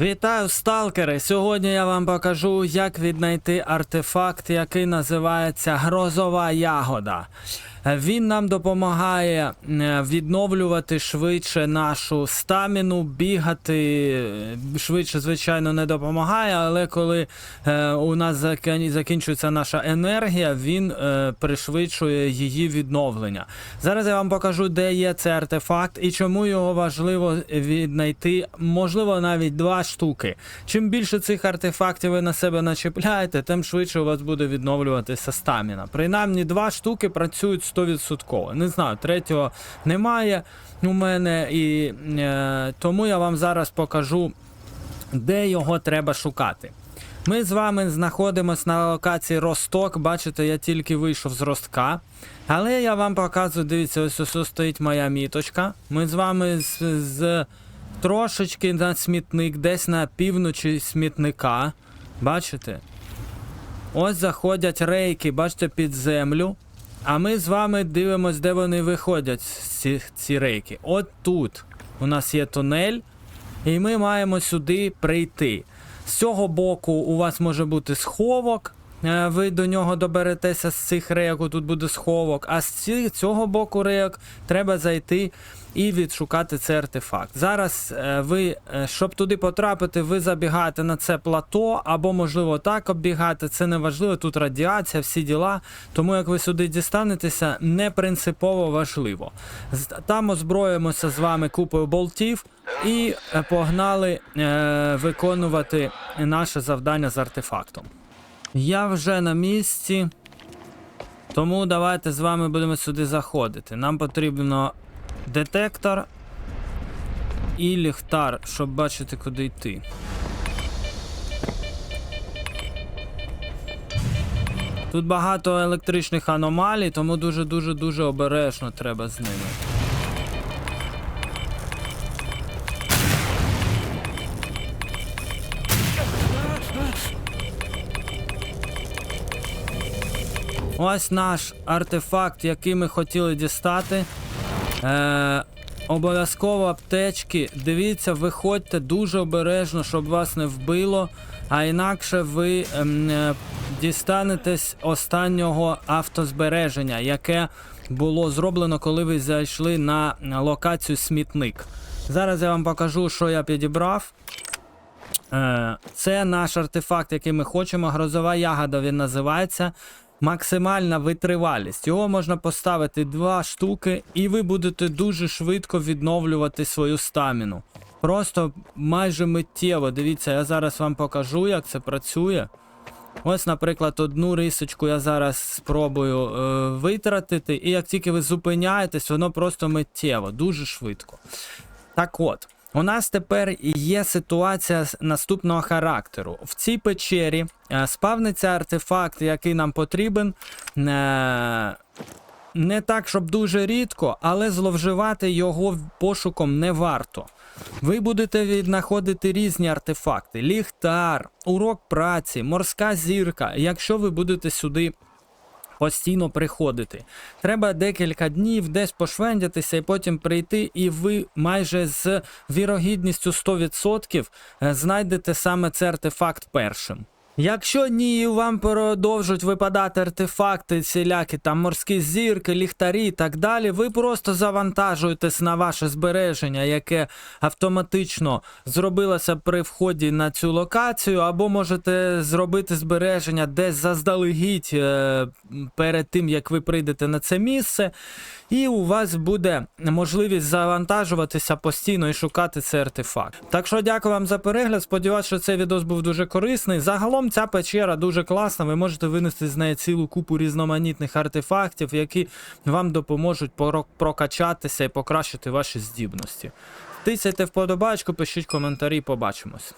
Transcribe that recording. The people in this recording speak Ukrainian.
Вітаю, сталкери! Сьогодні я вам покажу, як віднайти артефакт, який називається Грозова ягода. Е, Він нам допомагає е, відновлювати швидше нашу стаміну, бігати е, швидше, звичайно, не допомагає, але коли у нас закінчується наша енергія, він пришвидшує її відновлення. Зараз я вам покажу, де є цей артефакт і чому його важливо віднайти, можливо, навіть два штуки. Чим більше цих артефактів ви на себе начепляєте, тим швидше у вас буде відновлюватися стаміна. Принаймні, два штуки працюють 100%. Не знаю, третього немає у мене, і е, тому я вам зараз покажу, де його треба шукати. Ми з вами знаходимося на локації Росток. Бачите, я тільки вийшов з Ростка. Але я вам показую, дивіться, ось ось стоїть моя міточка. Ми з вами з, з трошечки на смітник, десь на півночі смітника. Бачите? Ось заходять рейки, бачите, під землю. А ми з вами дивимось, де вони виходять, ці, ці рейки. От тут у нас є тунель, і ми маємо сюди прийти. З цього боку у вас може бути сховок. Е, Ви до нього доберетеся з цих рейок, тут буде сховок. А з цього боку рейок треба зайти і відшукати цей артефакт. Зараз е, ви, е, щоб туди потрапити, ви забігаєте на це плато, або, можливо, так оббігати. Це не важливо, тут радіація, всі діла. Тому як ви сюди дістанетеся, не принципово важливо. Там озброїмося з вами купою болтів і погнали е, виконувати наше завдання з артефактом. Я вже на місці. Тому давайте з вами будемо сюди заходити. Нам потрібно детектор і ліхтар, щоб бачити, куди йти. Тут багато електричних аномалій, тому дуже-дуже дуже обережно треба з ними. Ось наш артефакт, який ми хотіли дістати. Е, обов'язково аптечки. Дивіться, виходьте дуже обережно, щоб вас не вбило. А інакше ви ем, е, дістанетесь останнього автозбереження, яке було зроблено, коли ви зайшли на локацію смітник. Зараз я вам покажу, що я підібрав. Е, Це наш артефакт, який ми хочемо. Грозова ягода він називається. Максимальна витривалість. Його можна поставити два штуки, і ви будете дуже швидко відновлювати свою стаміну. Просто майже миттєво. Дивіться, я зараз вам покажу, як це працює. Ось, наприклад, одну рисочку я зараз спробую е, витратити, і як тільки ви зупиняєтесь, воно просто миттєво, дуже швидко. Так от, у нас тепер є ситуація наступного характеру. В цій печері е, спавниться артефакт, який нам потрібен. Е, не так, щоб дуже рідко, але зловживати його пошуком не варто. Ви будете віднаходити різні артефакти: ліхтар, урок праці, морська зірка. Якщо ви будете сюди постійно приходити. Треба декілька днів десь пошвендятися і потім прийти, і ви майже з вірогідністю 100% е, знайдете саме цей артефакт першим. Якщо ні, вам продовжують випадати артефакти, всілякі там морські зірки, ліхтарі і так далі, ви просто завантажуєтесь на ваше збереження, яке автоматично зробилося при вході на цю локацію, або можете зробити збереження десь заздалегідь е, перед тим, як ви прийдете на це місце, і у вас буде можливість завантажуватися постійно і шукати цей артефакт. Так що дякую вам за перегляд. Сподіваюсь, що цей відос був дуже корисний. Загалом ця печера дуже класна. Ви можете винести з неї цілу купу різноманітних артефактів, які вам допоможуть прокачатися і покращити ваші здібності. Тисяйте вподобачку, пишіть коментарі, побачимось.